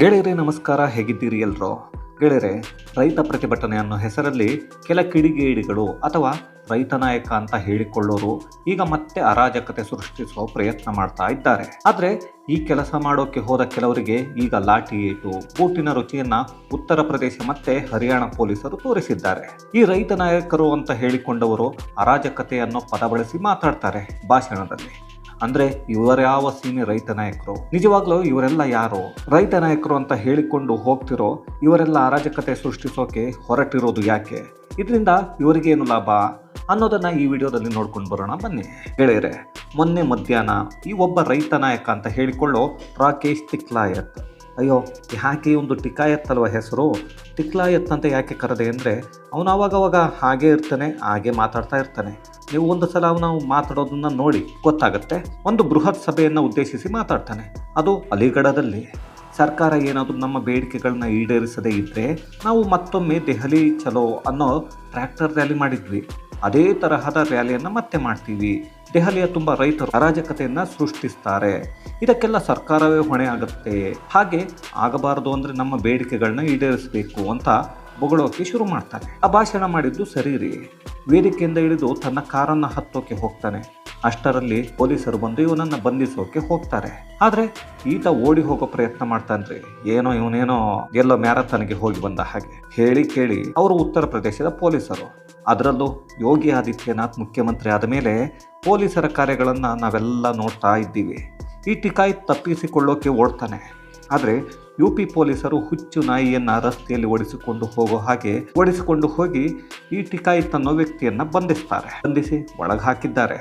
ಗೆಳೆಯರೇ, ನಮಸ್ಕಾರ, ಹೇಗಿದ್ದೀರಿ ಎಲ್ರೋ ಗೆಳೆಯರೆ, ರೈತ ಪ್ರತಿಭಟನೆ ಅನ್ನೋ ಹೆಸರಲ್ಲಿ ಕೆಲ ಕಿಡಿಗೇಡಿಗಳು ಅಥವಾ ರೈತ ನಾಯಕ ಅಂತ ಹೇಳಿಕೊಳ್ಳೋರು ಈಗ ಮತ್ತೆ ಅರಾಜಕತೆ ಸೃಷ್ಟಿಸುವ ಪ್ರಯತ್ನ ಮಾಡ್ತಾ ಇದ್ದಾರೆ. ಆದರೆ ಈ ಕೆಲಸ ಮಾಡೋಕೆ ಹೋದ ಕೆಲವರಿಗೆ ಈಗ ಲಾಠಿ ಏಟು, ಬೂಟಿನ ರುಚಿಯನ್ನ ಉತ್ತರ ಪ್ರದೇಶ ಮತ್ತೆ ಹರಿಯಾಣ ಪೊಲೀಸರು ತೋರಿಸಿದ್ದಾರೆ. ಈ ರೈತ ನಾಯಕರು ಅಂತ ಹೇಳಿಕೊಂಡವರು ಅರಾಜಕತೆ ಅನ್ನೋ ಪದ ಬಳಸಿ ಮಾತಾಡ್ತಾರೆ ಭಾಷಣದಲ್ಲಿ. ಅಂದ್ರೆ ಇವರ್ಯಾವ ಸೀಮೆ ರೈತ ನಾಯಕರು? ನಿಜವಾಗ್ಲೂ ಇವರೆಲ್ಲ ಯಾರು? ರೈತ ನಾಯಕರು ಅಂತ ಹೇಳಿಕೊಂಡು ಹೋಗ್ತಿರೋ ಇವರೆಲ್ಲ ಅರಾಜಕತೆ ಸೃಷ್ಟಿಸೋಕೆ ಹೊರಟಿರೋದು ಯಾಕೆ? ಇದರಿಂದ ಇವರಿಗೇನು ಲಾಭ? ಅನ್ನೋದನ್ನ ಈ ವಿಡಿಯೋದಲ್ಲಿ ನೋಡ್ಕೊಂಡು ಬರೋಣ, ಬನ್ನಿ. ಗೆಳೆಯರೆ, ಮೊನ್ನೆ ಮಧ್ಯಾಹ್ನ ಈ ಒಬ್ಬ ರೈತ ನಾಯಕ ಅಂತ ಹೇಳಿಕೊಳ್ಳೋ ರಾಕೇಶ್ ತಿಕ್ಲಾಯತ್. ಅಯ್ಯೋ ಯಾಕೆ ಒಂದು ಟಿಕಾಯತ್ ಅಲ್ವ ಹೆಸರು? ಟಿಕ್ಲಾಯತ್ ಅಂತ ಯಾಕೆ ಕರೆದೆ ಅಂದರೆ, ಅವನು ಅವಾಗವಾಗ ಹಾಗೆ ಇರ್ತಾನೆ, ಹಾಗೆ ಮಾತಾಡ್ತಾ ಇರ್ತಾನೆ. ನೀವು ಒಂದು ಸಲ ಅವನು ಮಾತಾಡೋದನ್ನ ನೋಡಿ ಗೊತ್ತಾಗುತ್ತೆ. ಒಂದು ಬೃಹತ್ ಸಭೆಯನ್ನು ಉದ್ದೇಶಿಸಿ ಮಾತಾಡ್ತಾನೆ. ಅದು ಅಲಿಗಢದಲ್ಲಿ. ಸರ್ಕಾರ ಏನಾದರೂ ನಮ್ಮ ಬೇಡಿಕೆಗಳನ್ನ ಈಡೇರಿಸದೇ ಇದ್ದರೆ ನಾವು ಮತ್ತೊಮ್ಮೆ ದೆಹಲಿ ಚಲೋ ಅನ್ನೋ ಟ್ರ್ಯಾಕ್ಟರ್ ರ್ಯಾಲಿ ಮಾಡಿದ್ವಿ. ಅದೇ ತರಹದ ರ್ಯಾಲಿಯನ್ನು ಮತ್ತೆ ಮಾಡ್ತೀವಿ. ದೆಹಲಿಯ ತುಂಬ ರೈತರು ಅರಾಜಕತೆಯನ್ನು ಸೃಷ್ಟಿಸ್ತಾರೆ. ಇದಕ್ಕೆಲ್ಲ ಸರ್ಕಾರವೇ ಹೊಣೆ ಆಗುತ್ತೆ. ಹಾಗೆ ಆಗಬಾರದು ಅಂದರೆ ನಮ್ಮ ಬೇಡಿಕೆಗಳನ್ನ ಈಡೇರಿಸಬೇಕು ಅಂತ ಬೊಗಳೋಕೆ ಶುರು ಮಾಡ್ತಾನೆ ಆ ಭಾಷಣ ಮಾಡಿದ್ದು ಸರಿ ರೀ. ವೇದಿಕೆಯಿಂದ ಇಳಿದು ತನ್ನ ಕಾರನ್ನ ಹತ್ತೋಕೆ ಹೋಗ್ತಾನೆ. ಅಷ್ಟರಲ್ಲಿ ಪೊಲೀಸರು ಬಂದು ಇವನನ್ನ ಬಂಧಿಸೋಕೆ ಹೋಗ್ತಾರೆ. ಆದ್ರೆ ಈತ ಓಡಿ ಹೋಗೋ ಪ್ರಯತ್ನ ಮಾಡ್ತಾನ್ರಿ ಏನೋ ಇವನೇನೋ ಎಲ್ಲೋ ಮ್ಯಾರಥಾನ್ಗೆ ಹೋಗಿ ಬಂದ ಹಾಗೆ. ಹೇಳಿ ಕೇಳಿ ಅವರು ಉತ್ತರ ಪ್ರದೇಶದ ಪೊಲೀಸರು. ಅದರಲ್ಲೂ ಯೋಗಿ ಆದಿತ್ಯನಾಥ್ ಮುಖ್ಯಮಂತ್ರಿ ಆದ ಮೇಲೆ ಪೊಲೀಸರ ಕಾರ್ಯಗಳನ್ನು ನಾವೆಲ್ಲ ನೋಡ್ತಾ ಇದ್ದೀವಿ. ಈ ಟಿಕಾಯಿ ತಪ್ಪಿಸಿಕೊಳ್ಳೋಕೆ ಓಡ್ತಾನೆ. ಆದರೆ ಯು ಪಿ ಪೊಲೀಸರು ಹುಚ್ಚು ನಾಯಿಯನ್ನು ರಸ್ತೆಯಲ್ಲಿ ಓಡಿಸಿಕೊಂಡು ಹೋಗೋ ಹಾಗೆ ಓಡಿಸಿಕೊಂಡು ಹೋಗಿ ಈ ಟಿಕಾಯಿ ತನ್ನೋ ವ್ಯಕ್ತಿಯನ್ನು ಬಂಧಿಸ್ತಾರೆ. ಬಂಧಿಸಿ ಒಳಗೆ ಹಾಕಿದ್ದಾರೆ.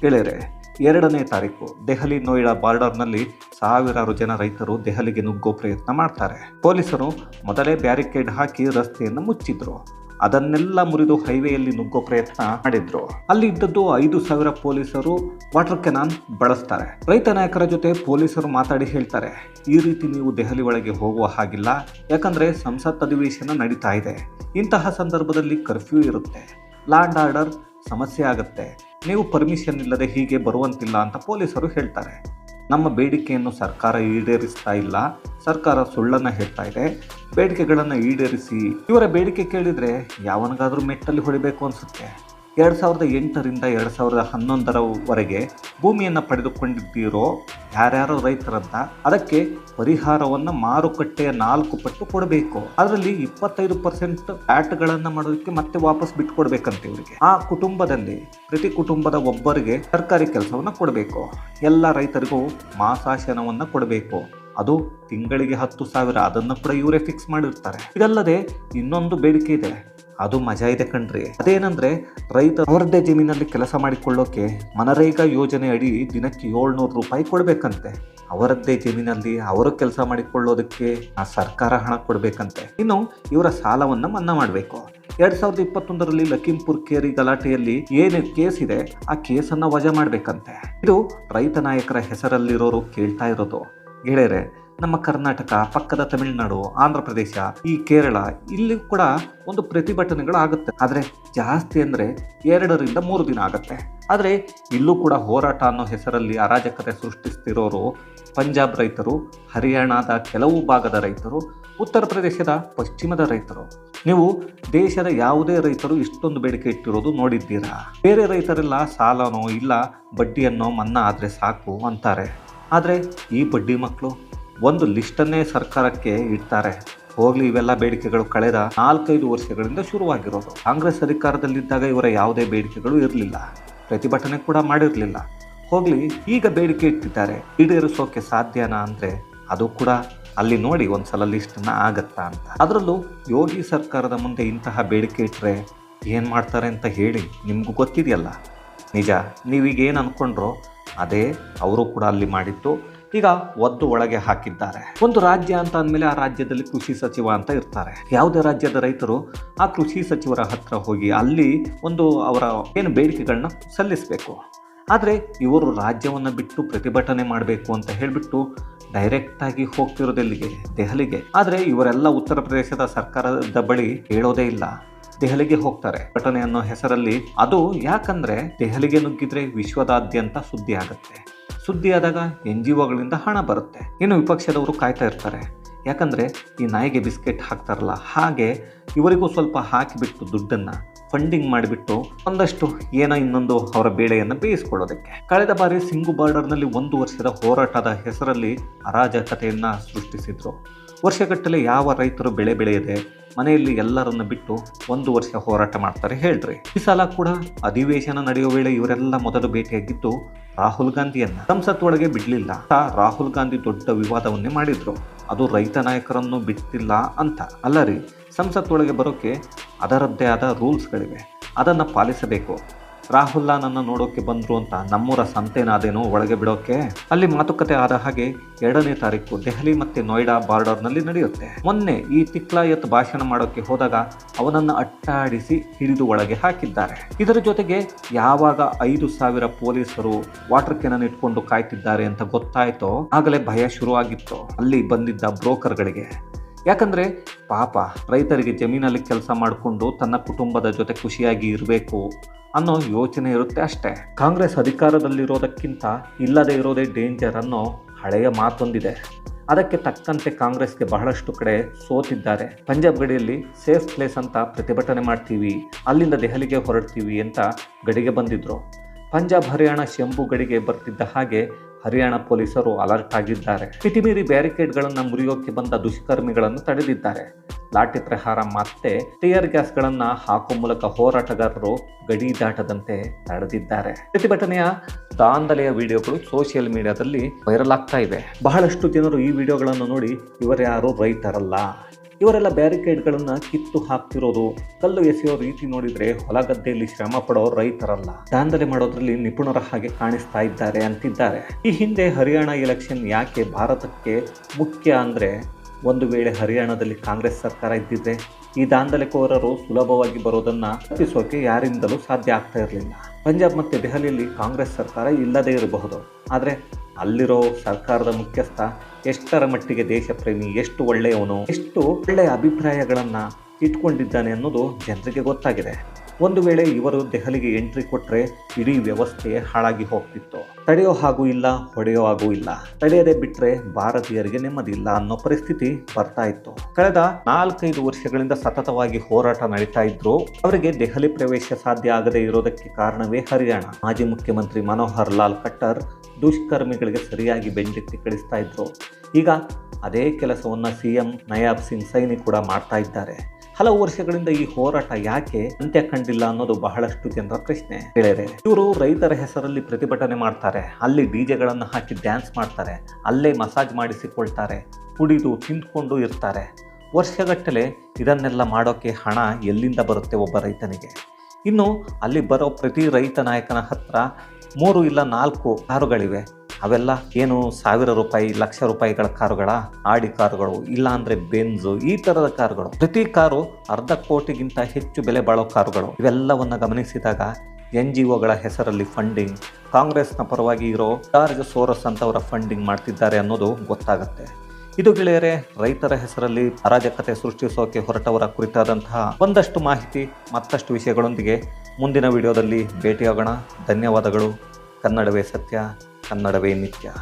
ಗೆಳೆಯರೆ, ಎರಡನೇ ತಾರೀಕು ದೆಹಲಿ ನೋಯ್ಡಾ ಬಾರ್ಡರ್ನಲ್ಲಿ ಸಾವಿರಾರು ಜನ ರೈತರು ದೆಹಲಿಗೆ ನುಗ್ಗೋ ಪ್ರಯತ್ನ ಮಾಡ್ತಾರೆ. ಪೊಲೀಸರು ಮೊದಲೇ ಬ್ಯಾರಿಕೇಡ್ ಹಾಕಿ ರಸ್ತೆಯನ್ನು ಮುಚ್ಚಿದ್ರು. ಅದನ್ನೆಲ್ಲ ಮುರಿದು ಹೈವೇಯಲ್ಲಿ ನುಗ್ಗೋ ಪ್ರಯತ್ನ ಮಾಡಿದ್ರು. ಅಲ್ಲಿ ಇದ್ದದ್ದು ಐದು ಸಾವಿರ ಪೊಲೀಸರು ವಾಟರ್ ಕೆನಾನ್ ಬಳಸ್ತಾರೆ. ರೈತ ನಾಯಕರ ಜೊತೆ ಪೊಲೀಸರು ಮಾತಾಡಿ ಹೇಳ್ತಾರೆ, ಈ ರೀತಿ ನೀವು ದೆಹಲಿ ಒಳಗೆ ಹೋಗುವ ಹಾಗಿಲ್ಲ, ಯಾಕಂದ್ರೆ ಸಂಸತ್ ಅಧಿವೇಶನ ನಡೀತಾ ಇದೆ. ಇಂತಹ ಸಂದರ್ಭದಲ್ಲಿ ಕರ್ಫ್ಯೂ ಇರುತ್ತೆ. ಲ್ಯಾಂಡ್ ಆರ್ಡರ್ ಸಮಸ್ಯೆ ಆಗುತ್ತೆ. ನೀವು ಪರ್ಮಿಷನ್ ಇಲ್ಲದೆ ಹೀಗೆ ಬರುವಂತಿಲ್ಲ ಅಂತ ಪೊಲೀಸರು ಹೇಳ್ತಾರೆ. ನಮ್ಮ ಬೇಡಿಕೆಯನ್ನು ಸರ್ಕಾರ ಈಡೇರಿಸ್ತಾ ಇಲ್ಲ, ಸರ್ಕಾರ ಸುಳ್ಳನ್ನು ಹೇಳ್ತಾ ಇದೆ, ಬೇಡಿಕೆಗಳನ್ನು ಈಡೇರಿಸಿ. ಇವರ ಬೇಡಿಕೆ ಕೇಳಿದರೆ ಯಾವನಿಗಾದರೂ ಮೆಟ್ಟಲ್ಲಿ ಹೊಡಿಬೇಕು ಅನಿಸುತ್ತೆ. ಎರಡು ಸಾವಿರದ ಎಂಟರಿಂದ ಎರಡು ಸಾವಿರದ ಹನ್ನೊಂದರವರೆಗೆ ಭೂಮಿಯನ್ನು ಪಡೆದುಕೊಂಡಿದ್ದೀರೋ ಯಾರ್ಯಾರೋ ರೈತರಂತ, ಅದಕ್ಕೆ ಪರಿಹಾರವನ್ನು ಮಾರುಕಟ್ಟೆಯ ನಾಲ್ಕು ಪಟ್ಟು ಕೊಡಬೇಕು. ಅದರಲ್ಲಿ ಇಪ್ಪತ್ತೈದು ಪರ್ಸೆಂಟ್ ಪ್ಯಾಟ್ಗಳನ್ನು ಮಾಡೋದಕ್ಕೆ ಮತ್ತೆ ವಾಪಸ್ ಬಿಟ್ಕೊಡ್ಬೇಕಂತೆ ಇವರಿಗೆ ಆ ಕುಟುಂಬದಲ್ಲಿ ಪ್ರತಿ ಕುಟುಂಬದ ಒಬ್ಬರಿಗೆ ಸರ್ಕಾರಿ ಕೆಲಸವನ್ನು ಕೊಡಬೇಕು. ಎಲ್ಲ ರೈತರಿಗೂ ಮಾಸಾಶನವನ್ನು ಕೊಡಬೇಕು. ಅದು ತಿಂಗಳಿಗೆ ಹತ್ತು ಸಾವಿರ, ಅದನ್ನು ಕೂಡ ಇವರೇ ಫಿಕ್ಸ್ ಮಾಡಿರ್ತಾರೆ. ಇದಲ್ಲದೆ ಇನ್ನೊಂದು ಬೇಡಿಕೆ ಇದೆ. ಅದು ಮಜಾ ಇದೆ ಕಣ್ರಿ. ಅದೇನಂದ್ರೆ ರೈತ ಅವರದ್ದೇ ಜಮೀನಲ್ಲಿ ಕೆಲಸ ಮಾಡಿಕೊಳ್ಳೋಕೆ ಮನರೇಗಾ ಯೋಜನೆ ಅಡಿ ದಿನಕ್ಕೆ ಏಳ್ನೂರು ರೂಪಾಯಿ ಕೊಡಬೇಕಂತೆ. ಅವರದ್ದೇ ಜಮೀನಲ್ಲಿ ಅವರು ಕೆಲಸ ಮಾಡಿಕೊಳ್ಳೋದಕ್ಕೆ ಆ ಸರ್ಕಾರ ಹಣ ಕೊಡಬೇಕಂತೆ. ಇನ್ನು ಇವರ ಸಾಲವನ್ನ ಮನ್ನಾ ಮಾಡಬೇಕು. ಎರಡ್ ಸಾವಿರದ ಇಪ್ಪತ್ತೊಂದರಲ್ಲಿ ಲಖೀಂಪುರ್ ಕೇರಿ ಗಲಾಟೆಯಲ್ಲಿ ಏನು ಕೇಸ್ ಇದೆ, ಆ ಕೇಸನ್ನ ವಜಾ ಮಾಡಬೇಕಂತೆ. ಇದು ರೈತ ನಾಯಕರ ಹೆಸರಲ್ಲಿರೋರು ಕೇಳ್ತಾ ಇರೋದು. ಗೆಳೆಯರೆ, ನಮ್ಮ ಕರ್ನಾಟಕ, ಪಕ್ಕದ ತಮಿಳುನಾಡು, ಆಂಧ್ರ ಪ್ರದೇಶ, ಈ ಕೇರಳ, ಇಲ್ಲಿ ಕೂಡ ಒಂದು ಪ್ರತಿಭಟನೆಗಳು ಆಗುತ್ತೆ ಆದರೆ ಜಾಸ್ತಿ ಅಂದರೆ ಎರಡರಿಂದ ಮೂರು ದಿನ ಆಗುತ್ತೆ. ಆದರೆ ಇಲ್ಲೂ ಕೂಡ ಹೋರಾಟ ಅನ್ನೋ ಹೆಸರಲ್ಲಿ ಅರಾಜಕತೆ ಸೃಷ್ಟಿಸ್ತಿರೋರು ಪಂಜಾಬ್ ರೈತರು, ಹರಿಯಾಣದ ಕೆಲವು ಭಾಗದ ರೈತರು, ಉತ್ತರ ಪ್ರದೇಶದ ಪಶ್ಚಿಮದ ರೈತರು. ನೀವು ದೇಶದ ಯಾವುದೇ ರೈತರು ಇಷ್ಟೊಂದು ಬೇಡಿಕೆ ಇಟ್ಟಿರೋದು ನೋಡಿದ್ದೀರಾ? ಬೇರೆ ರೈತರೆಲ್ಲ ಸಾಲನೋ ಇಲ್ಲ ಬಡ್ಡಿಯನ್ನೋ ಮನ್ನಾ ಆದರೆ ಸಾಕು ಅಂತಾರೆ. ಆದರೆ ಈ ಬಡ್ಡಿ ಮಕ್ಕಳು ಒಂದು ಲಿಸ್ಟನ್ನೇ ಸರ್ಕಾರಕ್ಕೆ ಇಡ್ತಾರೆ. ಹೋಗಲಿ, ಇವೆಲ್ಲ ಬೇಡಿಕೆಗಳು ಕಳೆದ ನಾಲ್ಕೈದು ವರ್ಷಗಳಿಂದ ಶುರುವಾಗಿರೋದು. ಕಾಂಗ್ರೆಸ್ ಅಧಿಕಾರದಲ್ಲಿದ್ದಾಗ ಇವರ ಯಾವುದೇ ಬೇಡಿಕೆಗಳು ಇರಲಿಲ್ಲ. ಪ್ರತಿಭಟನೆ ಕೂಡ ಮಾಡಿರಲಿಲ್ಲ. ಹೋಗಲಿ, ಈಗ ಬೇಡಿಕೆ ಇಟ್ಟಿದ್ದಾರೆ. ಈಡೇರಿಸೋಕೆ ಸಾಧ್ಯನಾ ಅಂದರೆ ಅದು ಕೂಡ ಅಲ್ಲಿ ನೋಡಿ ಒಂದ್ಸಲ ಲಿಸ್ಟನ್ನು ಆಗತ್ತಾ ಅಂತ. ಅದರಲ್ಲೂ ಯೋಗಿ ಸರ್ಕಾರದ ಮುಂದೆ ಇಂತಹ ಬೇಡಿಕೆ ಇಟ್ಟರೆ ಏನು ಮಾಡ್ತಾರೆ ಅಂತ ಹೇಳಿ ನಿಮಗೂ ಗೊತ್ತಿದೆಯಲ್ಲ. ನಿಜ ನೀವೀಗ ಏನು ಅಂದ್ಕೊಂಡ್ರೋ ಅದೇ ಅವರು ಕೂಡ ಅಲ್ಲಿ ಮಾಡಿದ್ದು. ಈಗ ಒದ್ದು ಒಳಗೆ ಹಾಕಿದ್ದಾರೆ. ಒಂದು ರಾಜ್ಯ ಅಂತ ಅಂದಮೇಲೆ ಆ ರಾಜ್ಯದಲ್ಲಿ ಕೃಷಿ ಸಚಿವ ಅಂತ ಇರ್ತಾರೆ. ಯಾವುದೇ ರಾಜ್ಯದ ರೈತರು ಆ ಕೃಷಿ ಸಚಿವರ ಹತ್ರ ಹೋಗಿ ಅಲ್ಲಿ ಒಂದು ಅವರ ಏನು ಬೇಡಿಕೆಗಳನ್ನ ಸಲ್ಲಿಸಬೇಕು. ಆದರೆ ಇವರು ರಾಜ್ಯವನ್ನು ಬಿಟ್ಟು ಪ್ರತಿಭಟನೆ ಮಾಡಬೇಕು ಅಂತ ಹೇಳಿಬಿಟ್ಟು ಡೈರೆಕ್ಟಾಗಿ ಹೋಗ್ತಿರೋದೆಲ್ಲಿಗೆ ದೆಹಲಿಗೆ. ಆದರೆ ಇವರೆಲ್ಲ ಉತ್ತರ ಪ್ರದೇಶದ ಸರ್ಕಾರದ ಬಳಿ ಕೇಳೋದೇ ಇಲ್ಲ. ದೆಹಲಿಗೆ ಹೋಗ್ತಾರೆ. ಘಟನೆ ಅನ್ನೋ ಹೆಸರಲ್ಲಿ ಅದು ಯಾಕಂದ್ರೆ ದೆಹಲಿಗೆ ನುಗ್ಗಿದ್ರೆ ವಿಶ್ವದಾದ್ಯಂತ ಸುದ್ದಿ ಆಗುತ್ತೆ. ಸುದ್ದಿ ಆದಾಗ ಎನ್ ಜಿ ಒಗಳಿಂದ ಹಣ ಬರುತ್ತೆ. ಇನ್ನು ವಿಪಕ್ಷದವರು ಕಾಯ್ತಾ ಇರ್ತಾರೆ. ಯಾಕಂದರೆ ಈ ನಾಯಿಗೆ ಬಿಸ್ಕೆಟ್ ಹಾಕ್ತಾರಲ್ಲ, ಹಾಗೆ ಇವರಿಗೂ ಸ್ವಲ್ಪ ಹಾಕಿಬಿಟ್ಟು ದುಡ್ಡನ್ನು ಫಂಡಿಂಗ್ ಮಾಡಿಬಿಟ್ಟು ಒಂದಷ್ಟು ಏನೋ ಇನ್ನೊಂದು ಅವರ ಬೇಳೆಯನ್ನು ಬೇಯಿಸ್ಕೊಳ್ಳೋದಕ್ಕೆ. ಕಳೆದ ಬಾರಿ ಸಿಂಗು ಬಾರ್ಡರ್ನಲ್ಲಿ ಒಂದು ವರ್ಷದ ಹೋರಾಟದ ಹೆಸರಲ್ಲಿ ಅರಾಜಕತೆಯನ್ನು ಸೃಷ್ಟಿಸಿದ್ರು. ವರ್ಷಗಟ್ಟಲೆ ಯಾವ ರೈತರು ಬೆಳೆ ಬೆಳೆಯದೆ ಮನೆಯಲ್ಲಿ ಎಲ್ಲರನ್ನ ಬಿಟ್ಟು ಒಂದು ವರ್ಷ ಹೋರಾಟ ಮಾಡ್ತಾರೆ ಹೇಳ್ರಿ. ಈ ಸಲ ಕೂಡ ಅಧಿವೇಶನ ನಡೆಯುವ ವೇಳೆ ಇವರೆಲ್ಲ ಮೊದಲು ಭೇಟಿಯಾಗಿದ್ದು ರಾಹುಲ್ ಗಾಂಧಿಯನ್ನ. ಸಂಸತ್ ಒಳಗೆ ಬಿಡ್ಲಿಲ್ಲ. ರಾಹುಲ್ ಗಾಂಧಿ ದೊಡ್ಡ ವಿವಾದವನ್ನೇ ಮಾಡಿದ್ರು. ಅದು ರೈತ ನಾಯಕರನ್ನು ಬಿಟ್ಟಿಲ್ಲ ಅಂತ. ಅಲ್ಲ ರೀ, ಸಂಸತ್ ಒಳಗೆ ಬರೋಕೆ ಅದರದ್ದೇ ಆದ ರೂಲ್ಸ್ಗಳಿವೆ. ಅದನ್ನು ಪಾಲಿಸಬೇಕು. ರಾಹುಲ್ಲ ನನ್ನ ನೋಡೋಕೆ ಬಂದ್ರು ಅಂತ ನಮ್ಮೂರ ಸಂತೆನಾದೇನೋ ಒಳಗೆ ಬಿಡೋಕೆ, ಅಲ್ಲಿ ಮಾತುಕತೆ ಆದ ಹಾಗೆ ಎರಡನೇ ತಾರೀಕು ದೆಹಲಿ ಮತ್ತೆ ನೋಯ್ಡಾ ಬಾರ್ಡರ್ನಲ್ಲಿ ನಡೆಯುತ್ತೆ. ಮೊನ್ನೆ ಈ ತಿಕ್ಲಾಯತ್ ಭಾಷಣ ಮಾಡೋಕೆ ಹೋದಾಗ ಅವನನ್ನು ಅಟ್ಟಾಡಿಸಿ ಹಿಡಿದು ಒಳಗೆ ಹಾಕಿದ್ದಾರೆ. ಇದರ ಜೊತೆಗೆ ಯಾವಾಗ ಐದು ಸಾವಿರ ಪೊಲೀಸರು ವಾಟರ್ ಕೆನನ್ ಇಟ್ಕೊಂಡು ಕಾಯ್ತಿದ್ದಾರೆ ಅಂತ ಗೊತ್ತಾಯ್ತೋ, ಆಗಲೇ ಭಯ ಶುರುವಾಗಿತ್ತು. ಅಲ್ಲಿ ಬಂದಿದ್ದ ಬ್ರೋಕರ್ಗಳಿಗೆ ಯಾಕಂದ್ರೆ ಪಾಪ ರೈತರಿಗೆ ಜಮೀನಲ್ಲಿ ಕೆಲಸ ಮಾಡಿಕೊಂಡು ತನ್ನ ಕುಟುಂಬದ ಜೊತೆ ಖುಷಿಯಾಗಿ ಇರಬೇಕು ಅನ್ನೋ ಯೋಚನೆ ಇರುತ್ತೆ ಅಷ್ಟೇ. ಕಾಂಗ್ರೆಸ್ ಅಧಿಕಾರದಲ್ಲಿರೋದಕ್ಕಿಂತ ಇಲ್ಲದೆ ಇರೋದೇ ಡೇಂಜರ್ ಅನ್ನೋ ಹಳೆಯ ಮಾತೊಂದಿದೆ. ಅದಕ್ಕೆ ತಕ್ಕಂತೆ ಕಾಂಗ್ರೆಸ್ಗೆ ಬಹಳಷ್ಟು ಕಡೆ ಸೋತಿದ್ದಾರೆ. ಪಂಜಾಬ್ ಗಡಿಯಲ್ಲಿ ಸೇಫ್ ಪ್ಲೇಸ್ ಅಂತ ಪ್ರತಿಭಟನೆ ಮಾಡ್ತೀವಿ, ಅಲ್ಲಿಂದ ದೆಹಲಿಗೆ ಹೊರಡ್ತೀವಿ ಅಂತ ಗಡಿಗೆ ಬಂದಿದ್ರು. ಪಂಜಾಬ್, ಹರಿಯಾಣ ಶಂಭು ಗಡಿಗೆ ಬರ್ತಿದ್ದ ಹಾಗೆ ಹರಿಯಾಣ ಪೊಲೀಸರು ಅಲರ್ಟ್ ಆಗಿದ್ದಾರೆ. ಮಿತಿಮೀರಿ ಬ್ಯಾರಿಕೇಡ್ಗಳನ್ನು ಮುರಿಯೋಕೆ ಬಂದ ದುಷ್ಕರ್ಮಿಗಳನ್ನು ತಡೆದಿದ್ದಾರೆ. ಲಾಠಿ ಪ್ರಹಾರ ಮತ್ತೆ ಟಿಯರ್ ಗ್ಯಾಸ್ಗಳನ್ನು ಹಾಕುವ ಮೂಲಕ ಹೋರಾಟಗಾರರು ಗಡಿ ದಾಟದಂತೆ ತಡೆದಿದ್ದಾರೆ ಪ್ರತಿಭಟನೆಯ ದಾಂಧಲೆಯ ವಿಡಿಯೋಗಳು ಸೋಷಿಯಲ್ ಮೀಡಿಯಾದಲ್ಲಿ ವೈರಲ್ ಆಗ್ತಾ ಇವೆ. ಬಹಳಷ್ಟು ಜನರು ಈ ವಿಡಿಯೋಗಳನ್ನು ನೋಡಿ ಇವರ್ಯಾರು ರೈತರಲ್ಲ. ಇವರೆಲ್ಲ ಬ್ಯಾರಿಕೇಡ್ಗಳನ್ನ ಕಿತ್ತು ಹಾಕ್ತಿರೋದು. ಕಲ್ಲು ಎಸೆಯೋ ರೀತಿ ನೋಡಿದ್ರೆ ಹೊಲ ಗದ್ದೆಯಲ್ಲಿ ಶ್ರಮ ಪಡೋ ರೈತರಲ್ಲ. ದಾಂಧಲೆ ಮಾಡೋದ್ರಲ್ಲಿ ನಿಪುಣರ ಹಾಗೆ ಕಾಣಿಸ್ತಾ ಇದ್ದಾರೆ ಅಂತಿದ್ದಾರೆ. ಈ ಹಿಂದೆ ಹರಿಯಾಣ ಎಲೆಕ್ಷನ್ ಯಾಕೆ ಭಾರತಕ್ಕೆ ಮುಖ್ಯ ಅಂದ್ರೆ ಒಂದು ವೇಳೆ ಹರಿಯಾಣದಲ್ಲಿ ಕಾಂಗ್ರೆಸ್ ಸರ್ಕಾರ ಇದ್ದಿದ್ರೆ ಈ ದಾಂಧಲೆಕೋರರು ಸುಲಭವಾಗಿ ಬರೋದನ್ನ ತಪ್ಪಿಸೋಕೆ ಯಾರಿಂದಲೂ ಸಾಧ್ಯ ಆಗ್ತಾ ಇರಲಿಲ್ಲ. ಪಂಜಾಬ್ ಮತ್ತು ದೆಹಲಿಯಲ್ಲಿ ಕಾಂಗ್ರೆಸ್ ಸರ್ಕಾರ ಇಲ್ಲದೇ ಇರಬಹುದು. ಆದರೆ ಅಲ್ಲಿರೋ ಸರ್ಕಾರದ ಮುಖ್ಯಸ್ಥ ಎಷ್ಟರ ಮಟ್ಟಿಗೆ ದೇಶಪ್ರೇಮಿ, ಎಷ್ಟು ಒಳ್ಳೆಯವನು, ಎಷ್ಟು ಒಳ್ಳೆಯ ಅಭಿಪ್ರಾಯಗಳನ್ನು ಇಟ್ಕೊಂಡಿದ್ದಾನೆ ಅನ್ನೋದು ಜನರಿಗೆ ಗೊತ್ತಾಗಿದೆ. ಒಂದು ವೇಳೆ ಇವರು ದೆಹಲಿಗೆ ಎಂಟ್ರಿ ಕೊಟ್ಟರೆ ಇಡೀ ವ್ಯವಸ್ಥೆ ಹಾಳಾಗಿ ಹೋಗ್ತಿತ್ತು. ತಡೆಯೋ ಹಾಗೂ ಇಲ್ಲ, ಹೊಡೆಯೋ ಹಾಗೂ ಇಲ್ಲ. ತಡೆಯದೆ ಬಿಟ್ಟರೆ ಭಾರತೀಯರಿಗೆ ನೆಮ್ಮದಿ ಇಲ್ಲ ಅನ್ನೋ ಪರಿಸ್ಥಿತಿ ಬರ್ತಾ ಇತ್ತು. ಕಳೆದ ನಾಲ್ಕೈದು ವರ್ಷಗಳಿಂದ ಸತತವಾಗಿ ಹೋರಾಟ ನಡೀತಾ ಇದ್ರು ಅವರಿಗೆ ದೆಹಲಿ ಪ್ರವೇಶ ಸಾಧ್ಯ ಆಗದೆ ಇರೋದಕ್ಕೆ ಕಾರಣವೇ ಹರಿಯಾಣ. ಮಾಜಿ ಮುಖ್ಯಮಂತ್ರಿ ಮನೋಹರ್ ಲಾಲ್ ಖಟ್ಟರ್ ದುಷ್ಕರ್ಮಿಗಳಿಗೆ ಸರಿಯಾಗಿ ಬೆಂಜೆತ್ತಿ ಕಳಿಸ್ತಾ ಇದ್ರು. ಈಗ ಅದೇ ಕೆಲಸವನ್ನ ಸಿಎಂ ನಯಾಬ್ ಸಿಂಗ್ ಸೈನಿ ಕೂಡ ಮಾಡ್ತಾ ಇದ್ದಾರೆ. ಹಲವು ವರ್ಷಗಳಿಂದ ಈ ಹೋರಾಟ ಯಾಕೆ ಅಂತ್ಯ ಕಂಡಿಲ್ಲ ಅನ್ನೋದು ಬಹಳಷ್ಟು ಜನರ ಪ್ರಶ್ನೆ. ಹೇಳಿದೆ ಇವರು ರೈತರ ಹೆಸರಲ್ಲಿ ಪ್ರತಿಭಟನೆ ಮಾಡ್ತಾರೆ. ಅಲ್ಲಿ ಡಿಜೆಗಳನ್ನು ಹಾಕಿ ಡ್ಯಾನ್ಸ್ ಮಾಡ್ತಾರೆ. ಅಲ್ಲೇ ಮಸಾಜ್ ಮಾಡಿಸಿಕೊಳ್ತಾರೆ. ಕುಡಿದು ತಿಂದ್ಕೊಂಡು ಇರ್ತಾರೆ. ವರ್ಷಗಟ್ಟಲೆ ಇದನ್ನೆಲ್ಲ ಮಾಡೋಕೆ ಹಣ ಎಲ್ಲಿಂದ ಬರುತ್ತೆ ಒಬ್ಬ ರೈತನಿಗೆ? ಇನ್ನು ಅಲ್ಲಿ ಬರೋ ಪ್ರತಿ ರೈತ ನಾಯಕನ ಹತ್ರ ಮೂರು ಇಲ್ಲ ನಾಲ್ಕು ಕಾರುಗಳಿವೆ. ಅವೆಲ್ಲ ಏನು ಸಾವಿರ ರೂಪಾಯಿ, ಲಕ್ಷ ರೂಪಾಯಿಗಳ ಕಾರುಗಳ? ಆಡಿ ಕಾರುಗಳು, ಇಲ್ಲ ಅಂದ್ರೆ ಬೆನ್ಸು ಈ ತರದ ಕಾರುಗಳು. ಪ್ರತಿ ಕಾರು ಅರ್ಧ ಕೋಟಿಗಿಂತ ಹೆಚ್ಚು ಬೆಲೆ ಬಾಳೋ ಕಾರುಗಳು. ಇವೆಲ್ಲವನ್ನ ಗಮನಿಸಿದಾಗ ಎನ್ ಜಿ ಒಗಳ ಹೆಸರಲ್ಲಿ ಫಂಡಿಂಗ್ ಕಾಂಗ್ರೆಸ್ನ ಪರವಾಗಿ ಇರೋ ಜಾರ್ಜ್ ಸೋರಸ್ ಅಂತವರ ಫಂಡಿಂಗ್ ಮಾಡ್ತಿದ್ದಾರೆ ಅನ್ನೋದು ಗೊತ್ತಾಗುತ್ತೆ. ಇದು ಗೆಳೆಯರೆ, ರೈತರ ಹೆಸರಲ್ಲಿ ಅರಾಜಕತೆ ಸೃಷ್ಟಿಸೋಕೆ ಹೊರಟವರ ಕುರಿತಾದಂತಹ ಒಂದಷ್ಟು ಮಾಹಿತಿ, ಮತ್ತಷ್ಟು ವಿಷಯಗಳೊಂದಿಗೆ ಮುಂದಿನ ವಿಡಿಯೋದಲ್ಲಿ ಭೇಟಿಯಾಗೋಣ. ಧನ್ಯವಾದಗಳು. ಕನ್ನಡವೇ ಸತ್ಯ ಕನ್ನಡವೇ ನಿತ್ಯ.